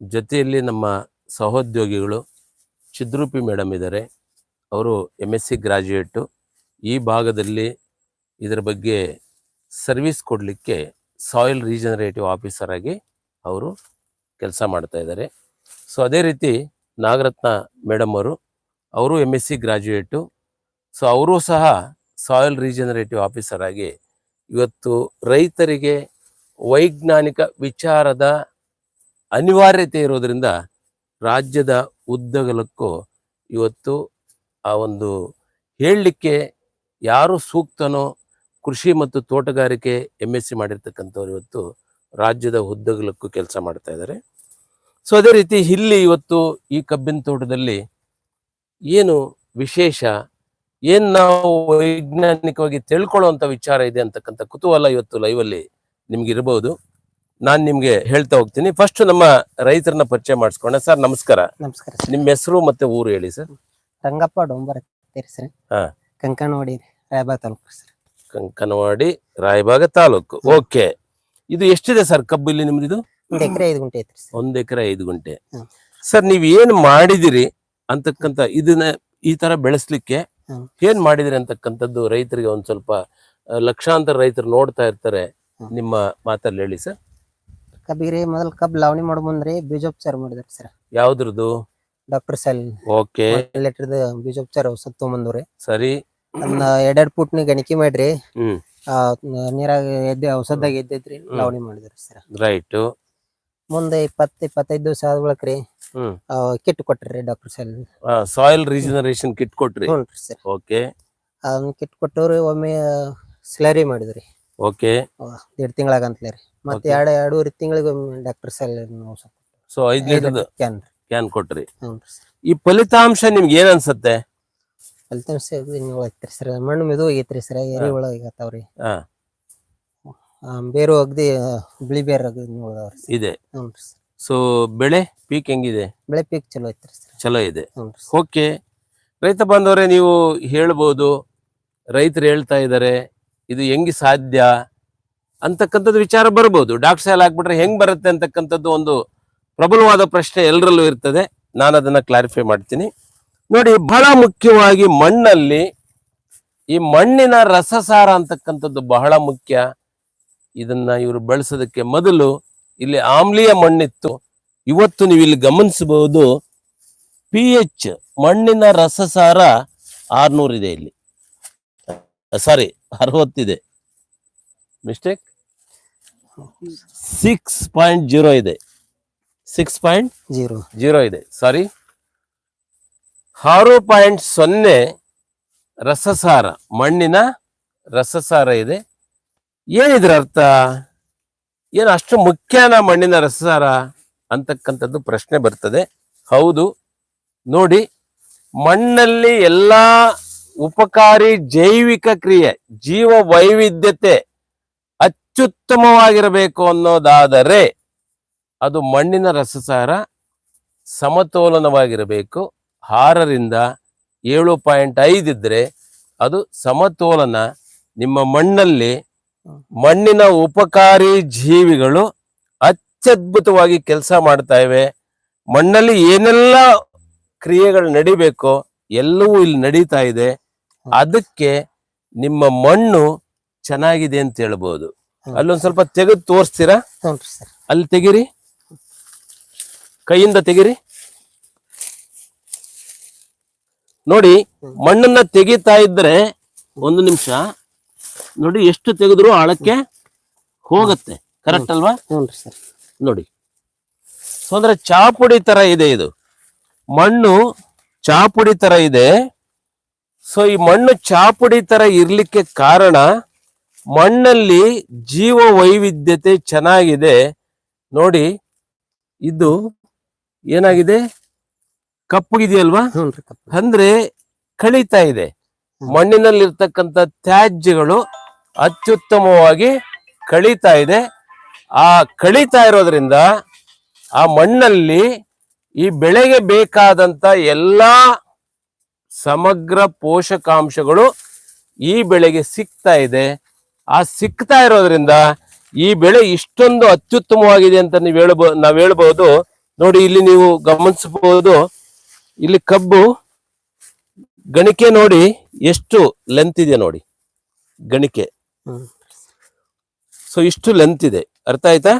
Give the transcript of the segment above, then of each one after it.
ಜೊತೆಯಲ್ಲಿ ನಮ್ಮ ಸಹೋದ್ಯೋಗಿಗಳು ಚಿದ್ರೂಪಿ ಮೇಡಮ್ ಇದ್ದಾರೆ. ಅವರು ಎಂ ಎಸ್ ಸಿ ಗ್ರಾಜ್ಯುಯೇಟು ಈ ಭಾಗದಲ್ಲಿ ಇದರ ಬಗ್ಗೆ ಸರ್ವಿಸ್ ಕೊಡಲಿಕ್ಕೆ ಸಾಯಿಲ್ ರೀಜನರೇಟಿವ್ ಆಫೀಸರಾಗಿ ಅವರು ಕೆಲಸ ಮಾಡ್ತಾ ಇದ್ದಾರೆ. ಸೊ ಅದೇ ರೀತಿ ನಾಗರತ್ನ ಮೇಡಮ್ ಅವರು ಅವರು M S C graduate so ಅವರು ಸಹ ಸಾಯಿಲ್ ರೀಜನರೇಟಿವ್ ಆಫೀಸರ್ ಆಗಿ ಇವತ್ತು ರೈತರಿಗೆ ವೈಜ್ಞಾನಿಕ ವಿಚಾರದ ಅನಿವಾರ್ಯತೆ ಇರೋದ್ರಿಂದ ರಾಜ್ಯದ ಉದ್ದಗಲಕ್ಕೂ ಇವತ್ತು ಆ ಒಂದು ಹೇಳಲಿಕ್ಕೆ ಯಾರು ಸೂಕ್ತನೋ ಕೃಷಿ ಮತ್ತು ತೋಟಗಾರಿಕೆ ಎಂ ಎಸ್ ಸಿ ಮಾಡಿರ್ತಕ್ಕಂಥವ್ರು ಇವತ್ತು ರಾಜ್ಯದ ಉದ್ದಗಲಕ್ಕೂ ಕೆಲಸ ಮಾಡ್ತಾ ಇದ್ದಾರೆ. ಸೊ ಅದೇ ರೀತಿ ಇಲ್ಲಿ ಇವತ್ತು ಈ ಕಬ್ಬಿನ ತೋಟದಲ್ಲಿ ಏನು ವಿಶೇಷ, ಏನು ನಾವು ವೈಜ್ಞಾನಿಕವಾಗಿ ತಿಳ್ಕೊಳ್ಳುವಂತ ವಿಚಾರ ಇದೆ ಅಂತಕ್ಕಂಥ ಕುತೂಹಲ ಇವತ್ತು ಲೈವಲ್ಲಿ ನಿಮ್ಗೆ ಇರಬಹುದು ನಾನು ನಿಮ್ಗೆ ಹೇಳ್ತಾ ಹೋಗ್ತೀನಿ. ಫಸ್ಟ್ ನಮ್ಮ ರೈತರನ್ನ ಪರಿಚಯ ಮಾಡಿಸ್ಕೊಂಡೆ ಸರ್ ನಮಸ್ಕಾರ. ನಮಸ್ಕಾರ ಸರ್. ನಿಮ್ಮ ಹೆಸರು ಮತ್ತೆ ಊರು ಹೇಳಿ ಸರ್ ರಂಗಪ್ಪ ಡೊಂಬರ್ ಅಂತೀರಿ ಸರ್. ಹಾ. ಕಂಕನವಾಡಿ ರಾಯಬಾಗ ತಾಲೂಕು ಸರ್. ಕಂಕನವಾಡಿ ರಾಯಬಾಗ ತಾಲೂಕು. ಓಕೆ ಇದು ಎಷ್ಟಿದೆ ಸರ್ ಕಬ್ಬು ಇಲ್ಲಿ ನಿಮ್ದು ಒಂದ್ ಎಕರೆ ಐದು ಗುಂಟೆ ಐತ್ರಿ ಸರ್. ಒಂದ್ ಎಕರೆ ಐದು ಗುಂಟೆ. ಹ್ಮ್. ಸರ್ ನೀವ್ ಏನ್ ಮಾಡಿದಿರಿ ಅಂತಕ್ಕಂತ ಇದನ್ನ ಈ ತರ ಬೆಳೆಸ್ಲಿಕ್ಕೆ? ಹ್ಮ್. ಏನ್ ಮಾಡಿದಿರಿ ಅಂತಕ್ಕಂಥದ್ದು ರೈತರಿಗೆ ಒಂದ್ ಸ್ವಲ್ಪ ಆ, ಲಕ್ಷಾಂತರ ರೈತರು ನೋಡ್ತಾ ಇರ್ತಾರೆ ಹ್ಮ್. ನಿಮ್ಮ ಮಾತಲ್ಲಿ ಹೇಳಿ ಸರ್ ಕಬ್ಬಿಗೆ ಮೊದಲ್ ಕಬ್ ಲಾವಣಿ ಮಾಡೋ ಮುಂದ್ರಿ ಬೀಜೋಪಚಾರ ಮಾಡಿದ್ರಿ ಸರ್. ಯಾವ್ದ್ರದ್ದು? Doctor cell. ಓಕೆ. ಲೀಟರ್ದ ಬೀಜೋಪಚಾರ ಔಷಧ ತೊಗೊಂಬಂದ್ರಿ ಸರಿ. ಅದನ್ನ ಎರಡೆರಡು ಫುಟ್ನಿ ಗಣಿಕೆ ಮಾಡ್ರಿ. ಹ್ಮ್. ಆ ನೀರಾಗ ಎದ್ದೆ ಔಷಧದಾಗ ಎದ್ದೈತ್ರಿ ಲಾವಣಿ ಮಾಡಿದ್ರಿ ಸರ್. ರೈಟ್. ಮುಂದೆ ಇಪ್ಪತ್ತು ಇಪ್ಪತ್ತೈದು ದಿವಸ ಆದ ಬಳಿಕ ರೀ ಹ್ಮ್ ಕಿಟ್ ಕೊಟ್ರಿ doctor cell. Soil regeneration kit ಕೊಟ್ರಿ. ಹ್ಞೂ ಸರ್. ಓಕೆ. ಅದನ್ನ ಕಿಟ್ ಕೊಟ್ಟವ್ರಿ ಒಮ್ಮೆ ಸ್ಲರಿ ಮಾಡಿದ್ರಿ. ಓಕೆ ಎರಡು ತಿಂಗಳಾಗಂತಲೇ ರೀ. ಮತ್ತೆ. ಎರಡು ಎರಡೂವರೆ ತಿಂಗಳಿಗೆ ಡಾಕ್ಟರ್ ಸೆಲ್ ಸೊ ಐದ್ ಲೀಟರ್ ಕ್ಯಾನ್ ಕ್ಯಾನ್ ಕೊಟ್ರಿ. ಈ ಫಲಿತಾಂಶ ನಿಮ್ಗೆ ಏನ್ ಅನ್ಸುತ್ತೆ? ಫಲಿತಾಂಶ ಐತ್ರಿ ಸರ್. ಮಣ್ಣು ಮೆದು ಐತ್ರಿ ಸರ್. ಎರಿ ಆ, ಬೇರು ಅಗ್ದಿ ಬಿಳಿ ಬೇರು ಇದೆ. ಸೊ ಬೆಳೆ ಪೀಕ್ ಹೆಂಗಿದೆ? ಬೆಳೆ ಪೀಕ್ ಚಲೋ ಐತ್ರಿ ಸರ್. ಚಲೋ ಇದೆ. ಓಕೆ ರೈತ ಬಂದವರೇ ನೀವು ಹೇಳ್ಬೋದು ರೈತರು ಹೇಳ್ತಾ ಇದ್ದಾರೆ ಇದು ಹೆಂಗೆ ಸಾಧ್ಯ ಅಂತಕ್ಕಂಥದ್ದು ವಿಚಾರ ಬರ್ಬೋದು. ಡಾಕ್ಟರ್ ಸೈಲ್ ಹಾಕ್ಬಿಟ್ರೆ ಹೆಂಗೆ ಬರುತ್ತೆ ಅಂತಕ್ಕಂಥದ್ದು ಒಂದು ಪ್ರಬಲವಾದ ಪ್ರಶ್ನೆ ಎಲ್ಲರಲ್ಲೂ ಇರ್ತದೆ. ನಾನು ಅದನ್ನು ಕ್ಲಾರಿಫೈ ಮಾಡ್ತೀನಿ. ನೋಡಿ, ಬಹಳ ಮುಖ್ಯವಾಗಿ ಮಣ್ಣಲ್ಲಿ ಈ ಮಣ್ಣಿನ ರಸಸಾರ ಅಂತಕ್ಕಂಥದ್ದು ಬಹಳ ಮುಖ್ಯ. ಇದನ್ನ ಇವರು ಬಳಸೋದಕ್ಕೆ ಮೊದಲು ಇಲ್ಲಿ ಆಮ್ಲೀಯ ಮಣ್ಣಿತ್ತು. ಇವತ್ತು ನೀವು ಇಲ್ಲಿ ಗಮನಿಸಬಹುದು ಪಿ ಎಚ್ ಮಣ್ಣಿನ ರಸಸಾರ ಆರ್ನೂರು ಇದೆ ಇಲ್ಲಿ. ಸಾರಿ ಅರವತ್ತಿದೆ. ಮಿಸ್ಟೇಕ್ ಸಿಕ್ಸ್ ಪಾಯಿಂಟ್ ಜೀರೋ ಇದೆ. ಸಿಕ್ಸ್ ಪಾಯಿಂಟ್ ಜೀರೋ ಜೀರೋ ಇದೆ. ಸಾರಿ ಆರು ಪಾಯಿಂಟ್ ಸೊನ್ನೆ ರಸಸಾರ. ಮಣ್ಣಿನ ರಸಸಾರ ಇದೆ. ಏನಿದ್ರ ಅರ್ಥ? ಏನು ಅಷ್ಟು ಮುಖ್ಯನ ಮಣ್ಣಿನ ರಸಸಾರ? ಅಂತಕ್ಕಂಥದ್ದು ಪ್ರಶ್ನೆ ಬರ್ತದೆ. ಹೌದು. ನೋಡಿ ಮಣ್ಣಲ್ಲಿ ಎಲ್ಲಾ ಉಪಕಾರಿ ಜೈವಿಕ ಕ್ರಿಯೆ ಜೀವ ವೈವಿಧ್ಯತೆ ಅತ್ಯುತ್ತಮವಾಗಿರಬೇಕು ಅನ್ನೋದಾದರೆ ಅದು ಮಣ್ಣಿನ ರಸಸಾರ ಸಮತೋಲನವಾಗಿರಬೇಕು. ಆರರಿಂದ ಏಳು ಪಾಯಿಂಟ್ ಐದಿದ್ರೆ ಅದು ಸಮತೋಲನ. ನಿಮ್ಮ ಮಣ್ಣಲ್ಲಿ ಮಣ್ಣಿನ ಉಪಕಾರಿ ಜೀವಿಗಳು ಅತ್ಯದ್ಭುತವಾಗಿ ಕೆಲಸ ಮಾಡ್ತಾ ಇವೆ. ಮಣ್ಣಲ್ಲಿ ಏನೆಲ್ಲ ಕ್ರಿಯೆಗಳು ನಡಿಬೇಕೋ ಎಲ್ಲವೂ ಇಲ್ಲಿ ನಡೀತಾ ಇದೆ. ಅದಕ್ಕೆ ನಿಮ್ಮ ಮಣ್ಣು ಚೆನ್ನಾಗಿದೆ ಅಂತ ಹೇಳ್ಬೋದು. ಅಲ್ಲೊಂದ್ ಸ್ವಲ್ಪ ತೆಗೆದು ತೋರಿಸ್ತೀರಾ? ಅಲ್ಲಿ ತೆಗಿರಿ. ಕೈಯಿಂದ ತೆಗಿರಿ. ನೋಡಿ ಮಣ್ಣನ್ನ ತೆಗಿತಾ ಇದ್ರೆ ಒಂದು ನಿಮಿಷ. ನೋಡಿ ಎಷ್ಟು ತೆಗೆದ್ರು ಆಳಕ್ಕೆ ಹೋಗತ್ತೆ. ಕರೆಕ್ಟ್ ಅಲ್ವಾ? ನೋಡಿ. ಸೊ ಅಂದ್ರೆ ಚಾಪುಡಿ ತರ ಇದೆ ಇದು. ಮಣ್ಣು ಚಾಪುಡಿ ತರ ಇದೆ. ಸೊ ಈ ಮಣ್ಣು ಚಾಪುಡಿ ತರ ಇರ್ಲಿಕ್ಕೆ ಕಾರಣ ಮಣ್ಣಲ್ಲಿ ಜೀವ ವೈವಿಧ್ಯತೆ ಚೆನ್ನಾಗಿದೆ. ನೋಡಿ ಇದು ಏನಾಗಿದೆ? ಕಪ್ಪಗಿದೆಯಲ್ವಾ ಅಂದ್ರೆ ಕಳೀತಾ ಇದೆ. ಮಣ್ಣಿನಲ್ಲಿರ್ತಕ್ಕಂಥ ತ್ಯಾಜ್ಯಗಳು ಅತ್ಯುತ್ತಮವಾಗಿ ಕಳೀತಾ ಇದೆ. ಆ ಕಳೀತಾ ಇರೋದ್ರಿಂದ ಆ ಮಣ್ಣಲ್ಲಿ ಈ ಬೆಳೆಗೆ ಬೇಕಾದಂತ ಎಲ್ಲಾ ಸಮಗ್ರ ಪೋಷಕಾಂಶಗಳು ಈ ಬೆಳೆಗೆ ಸಿಗ್ತಾ ಇದೆ. ಆ ಸಿಗ್ತಾ ಇರೋದ್ರಿಂದ ಈ ಬೆಳೆ ಇಷ್ಟೊಂದು ಅತ್ಯುತ್ತಮವಾಗಿದೆ ಅಂತ ನೀವು ಹೇಳಬಹುದು ನಾವು ಹೇಳ್ಬಹುದು ನೋಡಿ ಇಲ್ಲಿ ನೀವು ಗಮನಿಸಬಹುದು. ಇಲ್ಲಿ ಕಬ್ಬು ಗಣಿಕೆ ನೋಡಿ ಎಷ್ಟು ಲೆಂತ್ ಇದೆ ನೋಡಿ. ಗಣಿಕೆ. ಸೊ ಇಷ್ಟು ಲೆಂತ್ ಇದೆ. ಅರ್ಥ ಆಯ್ತಾ?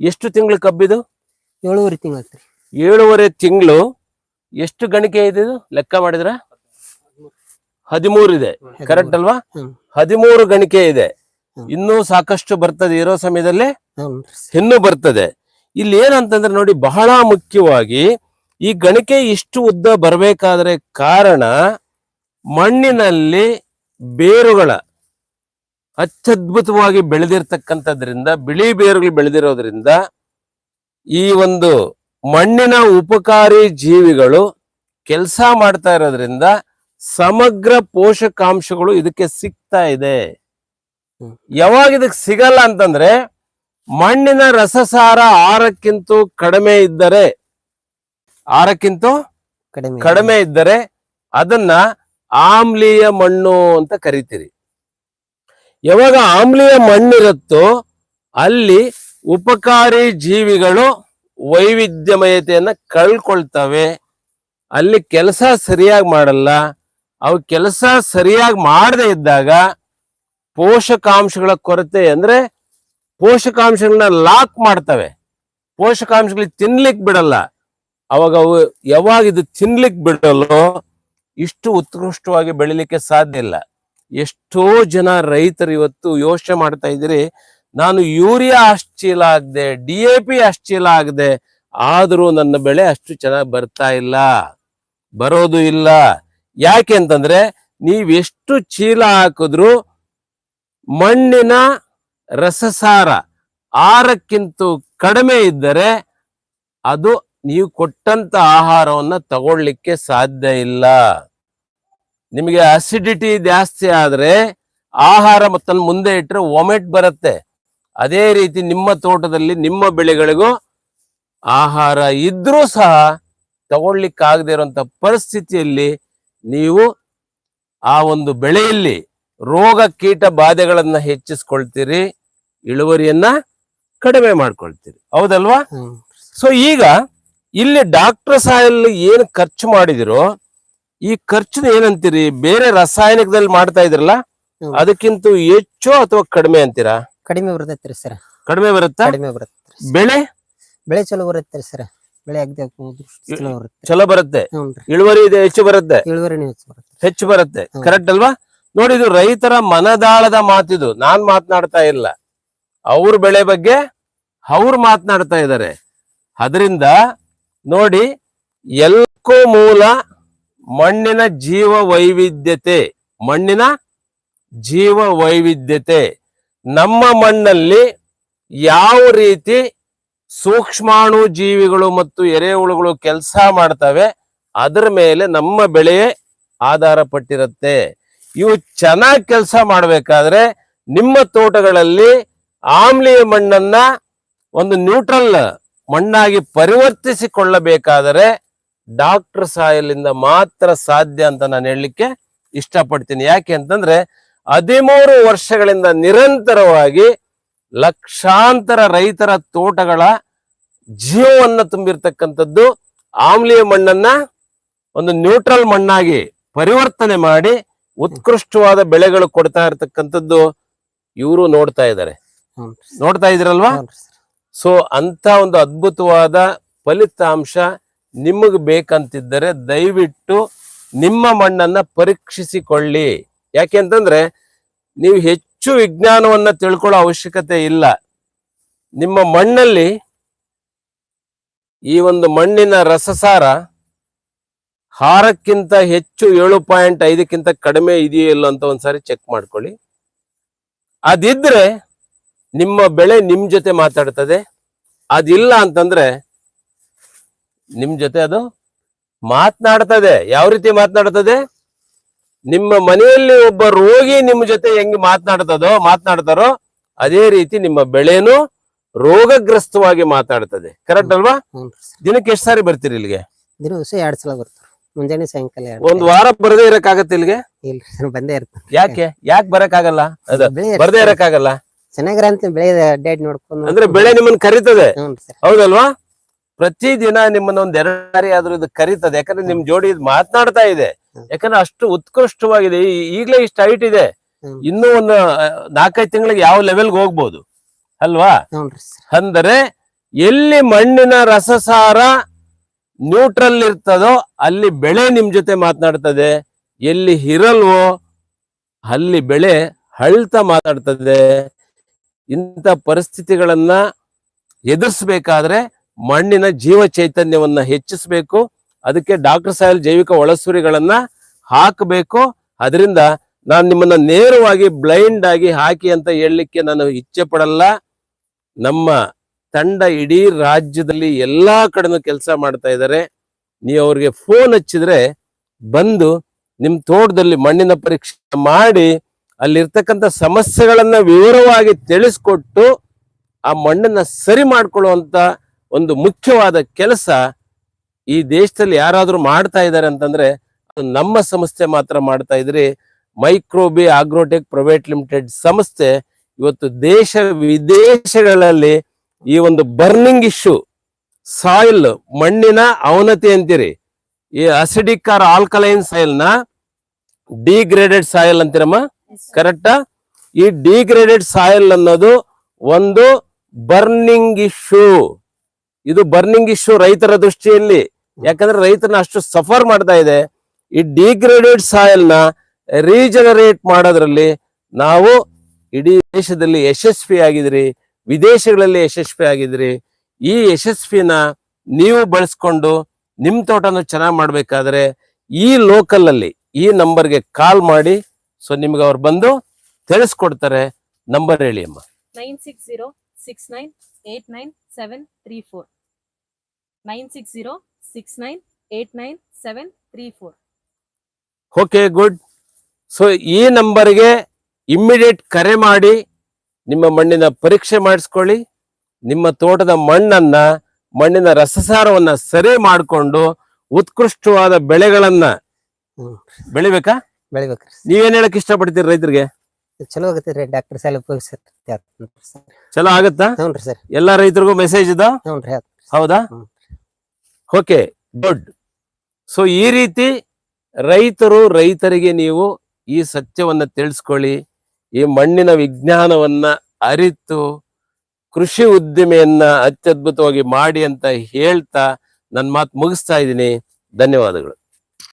ಎಷ್ಟು ತಿಂಗಳು ಕಬ್ಬಿದು? ಏಳುವರೆ ತಿಂಗಳು ಏಳುವರೆ ತಿಂಗಳು ಎಷ್ಟು ಗಣಿಕೆ ಇದೆ ಇದು? ಲೆಕ್ಕ ಮಾಡಿದ್ರ? ಹದಿಮೂರು ಇದೆ. ಕರೆಕ್ಟ್ ಅಲ್ವಾ? ಹದಿಮೂರು ಗಣಿಕೆ ಇದೆ. ಇನ್ನೂ ಸಾಕಷ್ಟು ಬರ್ತದೆ ಇರೋ ಸಮಯದಲ್ಲಿ ಇನ್ನೂ ಬರ್ತದೆ. ಇಲ್ಲಿ ಏನಂತಂದ್ರೆ ನೋಡಿ ಬಹಳ ಮುಖ್ಯವಾಗಿ ಈ ಗಣಿಕೆ ಇಷ್ಟು ಉದ್ದ ಬರಬೇಕಾದ್ರೆ ಕಾರಣ ಮಣ್ಣಿನಲ್ಲಿ ಬೇರುಗಳ ಅತ್ಯದ್ಭುತವಾಗಿ ಬೆಳೆದಿರ್ತಕ್ಕಂಥದ್ರಿಂದ ಬಿಳಿ ಬೇರುಗಳು ಬೆಳೆದಿರೋದ್ರಿಂದ ಈ ಒಂದು ಮಣ್ಣಿನ ಉಪಕಾರಿ ಜೀವಿಗಳು ಕೆಲಸ ಮಾಡ್ತಾ ಇರೋದ್ರಿಂದ ಸಮಗ್ರ ಪೋಷಕಾಂಶಗಳು ಇದಕ್ಕೆ ಸಿಗ್ತಾ ಇದೆ. ಯಾವಾಗ ಇದಕ್ಕೆ ಸಿಗಲ್ಲ ಅಂತಂದ್ರೆ ಮಣ್ಣಿನ ರಸಸಾರ ಆರಕ್ಕಿಂತ ಕಡಿಮೆ ಇದ್ದರೆ ಆರಕ್ಕಿಂತ ಕಡಿಮೆ ಇದ್ದರೆ ಅದನ್ನ ಆಮ್ಲೀಯ ಮಣ್ಣು ಅಂತ ಕರಿತೀರಿ. ಯಾವಾಗ ಆಮ್ಲೀಯ ಮಣ್ಣಿರುತ್ತೋ ಅಲ್ಲಿ ಉಪಕಾರಿ ಜೀವಿಗಳು ವೈವಿಧ್ಯಮಯತೆಯನ್ನ ಕಳ್ಕೊಳ್ತವೆ. ಅಲ್ಲಿ ಕೆಲಸ ಸರಿಯಾಗಿ ಮಾಡಲ್ಲ. ಅವು ಕೆಲಸ ಸರಿಯಾಗಿ ಮಾಡದೇ ಇದ್ದಾಗ ಪೋಷಕಾಂಶಗಳ ಕೊರತೆ ಅಂದ್ರೆ ಪೋಷಕಾಂಶಗಳನ್ನ ಲಾಕ್ ಮಾಡ್ತವೆ. ಪೋಷಕಾಂಶಗಳಿಗೆ ತಿನ್ಲಿಕ್ ಬಿಡಲ್ಲ. ಅವಾಗ ಅವು ಯಾವಾಗ ಇದು ತಿನ್ಲಿಕ್ ಬಿಡಲ್ಲೋ ಇಷ್ಟು ಉತ್ಕೃಷ್ಟವಾಗಿ ಬೆಳಿಲಿಕ್ಕೆ ಸಾಧ್ಯ ಇಲ್ಲ. ಎಷ್ಟೋ ಜನ ರೈತರು ಇವತ್ತು ಯೋಚನೆ ಮಾಡ್ತಾ ಇದ್ದೀರಿ ನಾನು ಯೂರಿಯಾ ಅಷ್ಟು ಚೀಲ ಆಗದೆ, ಡಿ ಎ ಪಿ ಅಷ್ಟು ಚೀಲ ಆಗದೆ, ಆದರೂ ನನ್ನ ಬೆಳೆ ಅಷ್ಟು ಚೆನ್ನಾಗಿ ಬರ್ತಾ ಇಲ್ಲ. ಬರೋದು ಇಲ್ಲ. ಯಾಕೆ ಅಂತಂದ್ರೆ ನೀವೆಷ್ಟು ಚೀಲ ಹಾಕಿದ್ರು ಮಣ್ಣಿನ ರಸಸಾರ ಆರಕ್ಕಿಂತ ಕಡಿಮೆ ಇದ್ದರೆ ಅದು ನೀವು ಕೊಟ್ಟಂತ ಆಹಾರವನ್ನ ತಗೊಳ್ಳಿಕ್ಕೆ ಸಾಧ್ಯ ಇಲ್ಲ. ನಿಮಗೆ ಅಸಿಡಿಟಿ ಜಾಸ್ತಿ ಆದರೆ ಆಹಾರ ಮತ್ತೆ ಮುಂದೆ ಇಟ್ಟರೆ ಒಮೆಟ್ ಬರುತ್ತೆ. ಅದೇ ರೀತಿ ನಿಮ್ಮ ತೋಟದಲ್ಲಿ ನಿಮ್ಮ ಬೆಳೆಗಳಿಗೂ ಆಹಾರ ಇದ್ರೂ ಸಹ ತಗೊಳ್ಲಿಕ್ಕಾಗದೇ ಇರುವಂತ ಪರಿಸ್ಥಿತಿಯಲ್ಲಿ ನೀವು ಆ ಒಂದು ಬೆಳೆಯಲ್ಲಿ ರೋಗ ಕೀಟ ಬಾಧೆಗಳನ್ನ ಹೆಚ್ಚಿಸ್ಕೊಳ್ತೀರಿ ಇಳುವರಿಯನ್ನ ಕಡಿಮೆ ಮಾಡ್ಕೊಳ್ತೀರಿ. ಹೌದಲ್ವಾ? ಸೊ ಈಗ ಇಲ್ಲಿ ಡಾಕ್ಟರ್ ಸಾಯಲ್ಲಿ ಏನು ಖರ್ಚು ಮಾಡಿದಿರೋ ಈ ಖರ್ಚು ಏನಂತೀರಿ? ಬೇರೆ ರಾಸಾಯನಿಕದಲ್ಲಿ ಮಾಡ್ತಾ ಇದ್ರಲ್ಲ ಅದಕ್ಕಿಂತ ಹೆಚ್ಚು ಅಥವಾ ಕಡಿಮೆ ಅಂತೀರಾ? ಕಡಿಮೆ ಬರ್ತೈತ್ರಿ ಸರ್. ಕಡಿಮೆ ಬರುತ್ತಾ? ಕಡಿಮೆ ಬರುತ್ತೆ ಬೆಳೆ? ಬೆಳೆ ಚಲೋ ಬರುತ್ತೆ ಸರ್. ಬೆಳೆ ಅಗ್ದಿ ಚಲೋ ಬರುತ್ತೆ. ಚಲೋ ಬರುತ್ತೆ. ಹ್ಞೂನ್ರಿ ಇಳುವರಿ ಇದೆ ಹೆಚ್ಚು ಬರುತ್ತೆ. ಇಳುವರಿ ಹೆಚ್ಚು ಬರುತ್ತೆ. ಹೆಚ್ಚು ಬರುತ್ತೆ. ಕರೆಕ್ಟ್ ಅಲ್ವಾ? ನೋಡಿ ಇದು ರೈತರ ಮನದಾಳದ ಮಾತಿದು ನಾನ್ ಮಾತನಾಡ್ತಾ ಇಲ್ಲ. ಅವ್ರ ಬೆಳೆ ಬಗ್ಗೆ ಅವ್ರು ಮಾತನಾಡ್ತಾ ಇದ್ದಾರೆ ಅದರಿಂದ ನೋಡಿ ಎಲ್ಲಕ್ಕೂ ಮೂಲ ಮಣ್ಣಿನ ಜೀವ ವೈವಿಧ್ಯತೆ ಮಣ್ಣಿನ ಜೀವ ವೈವಿಧ್ಯತೆ ನಮ್ಮ ಮಣ್ಣಲ್ಲಿ ಯಾವ ರೀತಿ ಸೂಕ್ಷ್ಮಾಣು ಜೀವಿಗಳು ಮತ್ತು ಎರೆಹುಳುಗಳು ಕೆಲಸ ಮಾಡ್ತವೆ, ಅದರ ಮೇಲೆ ನಮ್ಮ ಬೆಳೆಯೇ ಆಧಾರ ಪಟ್ಟಿರುತ್ತೆ ಇವು ಚೆನ್ನಾಗಿ ಕೆಲಸ ಮಾಡಬೇಕಾದ್ರೆ ನಿಮ್ಮ ತೋಟಗಳಲ್ಲಿ ಆಮ್ಲೀಯ ಮಣ್ಣನ್ನ ಒಂದು ನ್ಯೂಟ್ರಲ್ ಮಣ್ಣಾಗಿ ಪರಿವರ್ತಿಸಿಕೊಳ್ಳಬೇಕಾದರೆ ಡಾಕ್ಟರ್ ಸಾಯಲಿಂದ ಮಾತ್ರ ಸಾಧ್ಯ ಅಂತ ನಾನು ಹೇಳಲಿಕ್ಕೆ ಇಷ್ಟಪಡ್ತೀನಿ. ಯಾಕೆ ಅಂತಂದ್ರೆ ಹದಿಮೂರು ವರ್ಷಗಳಿಂದ ನಿರಂತರವಾಗಿ ಲಕ್ಷಾಂತರ ರೈತರ ತೋಟಗಳ ಜೀವವನ್ನ ತುಂಬಿರ್ತಕ್ಕಂಥದ್ದು ಆಮ್ಲೀಯ ಮಣ್ಣನ್ನ ಒಂದು ನ್ಯೂಟ್ರಲ್ ಮಣ್ಣಾಗಿ ಪರಿವರ್ತನೆ ಮಾಡಿ ಉತ್ಕೃಷ್ಟವಾದ ಬೆಳೆಗಳು ಕೊಡ್ತಾ ಇರತಕ್ಕಂಥದ್ದು ಇವರು ನೋಡ್ತಾ ಇದ್ದಾರೆ. ನೋಡ್ತಾ ಇದ್ರಲ್ವಾ ಸೊ ಅಂತ ಒಂದು ಅದ್ಭುತವಾದ ಫಲಿತಾಂಶ ನಿಮಗೆ ಬೇಕಂತಿದ್ದರೆ ದಯವಿಟ್ಟು ನಿಮ್ಮ ಮಣ್ಣನ್ನ ಪರೀಕ್ಷಿಸಿಕೊಳ್ಳಿ. ಯಾಕೆ ಅಂತಂದ್ರೆ ನೀವು ಹೆಚ್ಚು ವಿಜ್ಞಾನವನ್ನ ತಿಳ್ಕೊಳ್ಳೋ ಅವಶ್ಯಕತೆ ಇಲ್ಲ. ನಿಮ್ಮ ಮಣ್ಣಲ್ಲಿ ಈ ಒಂದು ಮಣ್ಣಿನ ರಸಸಾರ ಹಾರಕ್ಕಿಂತ ಹೆಚ್ಚು ಏಳು ಪಾಯಿಂಟ್ ಐದಕ್ಕಿಂತ ಕಡಿಮೆ ಇದೆಯೋ ಇಲ್ಲ ಅಂತ ಒಂದ್ಸಾರಿ ಚೆಕ್ ಮಾಡ್ಕೊಳ್ಳಿ. ಅದಿದ್ರೆ ನಿಮ್ಮ ಬೆಳೆ ನಿಮ್ ಜೊತೆ ಮಾತಾಡ್ತದೆ. ಅದಿಲ್ಲ ಅಂತಂದ್ರೆ ನಿಮ್ ಜೊತೆ ಅದು ಮಾತನಾಡ್ತದೆ. ಯಾವ ರೀತಿ ಮಾತನಾಡ್ತದೆ? ನಿಮ್ಮ ಮನೆಯಲ್ಲಿ ಒಬ್ಬ ರೋಗಿ ನಿಮ್ಮ ಜೊತೆ ಹೆಂಗ್ ಮಾತನಾಡ್ತದೋ ಮಾತನಾಡ್ತಾರೋ ಅದೇ ರೀತಿ ನಿಮ್ಮ ಬೆಳೆನೂ ರೋಗಗ್ರಸ್ತವಾಗಿ ಮಾತಾಡ್ತದೆ. ಕರೆಕ್ಟ್ ಅಲ್ವಾ? ದಿನಕ್ಕೆ ಎಷ್ಟು ಸಾರಿ ಬರ್ತೀರಿ ಇಲ್ಲಿಗೆ? ಎರಡ್ ಸಲ ಬರ್ತಾರೆ. ಮುಂಜಾನೆ ಸಾಯಂಕಾಲ ಒಂದ್ ವಾರ ಬರದೇ ಇರಕ್ಕಾಗತ್ತೆ ಇಲ್ಲಿಗೆ? ಇಲ್ಲ ಬಂದೇ ಇರ್ತದೆ. ಯಾಕೆ? ಯಾಕೆ ಬರಕ್ಕಾಗಲ್ಲ? ಬರ್ದೇ ಇರಕ್ಕಾಗಲ್ಲ? ಚೆನ್ನಾಗಿರ ಅಂತ ಬೆಳೆ ಡೇಟ್ ನೋಡ್ಕೊಂಡು ಅಂದ್ರೆ ಬೆಳೆ ನಿಮ್ಮನ್ನ ಕರಿತದೆ? ಹ್ಞೂ ಸರ್ ದಿನ ಪ್ರತಿದಿನ ನಿಮ್ಮನ್ನ ಒಂದ್ ಎರಡು ಆದ್ರೂ ಇದು ಕರೀತದೆ. ಯಾಕಂದ್ರೆ ನಿಮ್ ಜೋಡಿ ಇದು ಮಾತನಾಡ್ತಾ ಇದೆ. ಯಾಕಂದ್ರೆ ಅಷ್ಟು ಉತ್ಕೃಷ್ಟವಾಗಿದೆ. ಈಗ್ಲೇ ಇಷ್ಟು ಹೈಟ್ ಇದೆ. ಇನ್ನೂ ಒಂದು ನಾಲ್ಕೈದು ತಿಂಗಳಿಗೆ ಯಾವ ಲೆವೆಲ್ಗೆ ಹೋಗ್ಬೋದು? ಅಲ್ವಾ? ಅಂದರೆ ಎಲ್ಲಿ ಮಣ್ಣಿನ ರಸಸಾರ ನ್ಯೂಟ್ರಲ್ ಇರ್ತದೋ ಅಲ್ಲಿ ಬೆಳೆ ನಿಮ್ ಜೊತೆ ಮಾತನಾಡ್ತದೆ. ಎಲ್ಲಿ ಇರಲ್ವೋ ಅಲ್ಲಿ ಬೆಳೆ ಹಳ್ತ ಮಾತಾಡ್ತದೆ. ಇಂಥ ಪರಿಸ್ಥಿತಿಗಳನ್ನ ಎದುರಿಸ್ಬೇಕಾದ್ರೆ ಮಣ್ಣಿನ ಜೀವ ಚೈತನ್ಯವನ್ನ ಹೆಚ್ಚಿಸಬೇಕು. ಅದಕ್ಕೆ ಡಾಕ್ಟರ್ ಸಾಹೇಲ್ ಜೈವಿಕ ಒಳಸುರಿಗಳನ್ನ ಹಾಕಬೇಕು. ಅದರಿಂದ ನಾನು ನಿಮ್ಮನ್ನ ನೇರವಾಗಿ ಬ್ಲೈಂಡ್ ಆಗಿ ಹಾಕಿ ಅಂತ ಹೇಳಲಿಕ್ಕೆ ನಾನು ಇಚ್ಛೆ ಪಡಲ್ಲ. ನಮ್ಮ ತಂಡ ಇಡೀ ರಾಜ್ಯದಲ್ಲಿ ಎಲ್ಲಾ ಕಡೆನೂ ಕೆಲಸ ಮಾಡ್ತಾ ಇದ್ದಾರೆ ನೀವು ಅವ್ರಿಗೆ ಫೋನ್ ಹಚ್ಚಿದ್ರೆ ಬಂದು ನಿಮ್ಮ ತೋಟದಲ್ಲಿ ಮಣ್ಣಿನ ಪರೀಕ್ಷೆ ಮಾಡಿ ಅಲ್ಲಿರ್ತಕ್ಕಂಥ ಸಮಸ್ಯೆಗಳನ್ನ ವಿವರವಾಗಿ ತಿಳಿಸ್ಕೊಟ್ಟು ಆ ಮಣ್ಣನ್ನ ಸರಿ ಮಾಡ್ಕೊಳ್ಳುವಂತ ಒಂದು ಮುಖ್ಯವಾದ ಕೆಲಸ ಈ ದೇಶದಲ್ಲಿ ಯಾರಾದರೂ ಮಾಡ್ತಾ ಇದ್ದಾರೆ ಅಂತಂದ್ರೆ ಅದು ನಮ್ಮ ಸಂಸ್ಥೆ ಮಾತ್ರ ಮಾಡ್ತಾ ಇದ್ರಿ ಮೈಕ್ರೋಬಿ ಆಗ್ರೋಟೆಕ್ ಪ್ರೈವೇಟ್ ಲಿಮಿಟೆಡ್ ಸಂಸ್ಥೆ ಇವತ್ತು ದೇಶ ವಿದೇಶಗಳಲ್ಲಿ ಈ ಒಂದು ಬರ್ನಿಂಗ್ ಇಶ್ಯೂ ಸಾಯಿಲ್ ಮಣ್ಣಿನ ಅವನತಿ ಅಂತೀರಿ ಈ ಅಸಿಡಿಕ್ ಆರ್ ಆಲ್ಕಲೈನ್ ಸಾಯಿಲ್ನ ಡಿಗ್ರೇಡೆಡ್ ಸಾಯಿಲ್ ಅಂತೀರಮ್ಮ? ಕರೆಕ್ಟಾ ಈ ಡಿಗ್ರೇಡೆಡ್ ಸಾಯಿಲ್ ಅನ್ನೋದು ಒಂದು ಬರ್ನಿಂಗ್ ಇಶ್ಯೂ. ಇದು ಬರ್ನಿಂಗ್ ಇಶ್ಯೂ ರೈತರ ದೃಷ್ಟಿಯಲ್ಲಿ. ಯಾಕಂದ್ರೆ ರೈತನ ಅಷ್ಟು ಸಫರ್ ಮಾಡ್ತಾ ಇದೆ. ಈ ಡಿಗ್ರೇಡೆಡ್ ಸಾಯಿಲ್ನ ರೀಜನರೇಟ್ ಮಾಡೋದ್ರಲ್ಲಿ ನಾವು ಇಡೀ ದೇಶದಲ್ಲಿ ಯಶಸ್ವಿ ಆಗಿದ್ರಿ. ವಿದೇಶಗಳಲ್ಲಿ ಯಶಸ್ವಿ ಆಗಿದ್ರಿ. ಈ ಯಶಸ್ವಿನ ನೀವು ಬಳಸ್ಕೊಂಡು ನಿಮ್ ತೋಟನ ಚೆನ್ನಾಗಿ ಮಾಡ್ಬೇಕಾದ್ರೆ ಈ ಲೋಕಲ್ ಅಲ್ಲಿ ಈ ನಂಬರ್ಗೆ ಕಾಲ್ ಮಾಡಿ. ಸೊ ನಿಮ್ಗೆ ಅವ್ರು ಬಂದು ತಿಳಿಸ್ಕೊಡ್ತಾರೆ. ನಂಬರ್ ಹೇಳಿ ಅಮ್ಮ. Nine six zero six nine eight nine seven three four. Nine six zero six nine eight nine seven three four. Okay good so ಈ ನಂಬರ್ಗೆ ಇಮ್ಮಿಡಿಯೇಟ್ ಕರೆ ಮಾಡಿ ನಿಮ್ಮ ಮಣ್ಣಿನ ಪರೀಕ್ಷೆ ಮಾಡಿಸ್ಕೊಳ್ಳಿ. ನಿಮ್ಮ ತೋಟದ ಮಣ್ಣನ್ನ ಮಣ್ಣಿನ ರಸಸಾರವನ್ನ ಸರಿ ಮಾಡಿಕೊಂಡು ಉತ್ಕೃಷ್ಟವಾದ ಬೆಳೆಗಳನ್ನ. ಬೆಳಿಬೇಕಾ? ಬೆಳಿಬೇಕ್ರಿ ನೀವೇನ್ ಹೇಳಕ್ ಇಷ್ಟಪಡ್ತೀರಿ ರೈತರಿಗೆ? ಚಲೋ ಡಾಕ್ಟರ್ ಸಾಲ ಉಪಯೋಗಿಸ್ರಿ ಸರ್. ಚಲೋ ಆಗತ್ತಾ? ಹ್ಞೂ ರೀ ಸರ್. ಎಲ್ಲಾ ರೈತರಿಗೂ ಮೆಸೇಜ್ ಇದ? ರೀ ಹೌದಾ. ಓಕೆ ಗುಡ್ ಸೊ ಈ ರೀತಿ ರೈತರು, ರೈತರಿಗೆ ನೀವು ಈ ಸತ್ಯವನ್ನ ತಿಳಿಸ್ಕೊಳ್ಳಿ, ಈ ಮಣ್ಣಿನ ವಿಜ್ಞಾನವನ್ನ ಅರಿತು, ಕೃಷಿ ಉದ್ದಿಮೆಯನ್ನ ಅತ್ಯದ್ಭುತವಾಗಿ ಮಾಡಿ ಅಂತ ಹೇಳ್ತಾ ನನ್ನ ಮಾತು ಮುಗಿಸ್ತಾ ಇದ್ದೀನಿ. ಧನ್ಯವಾದಗಳು.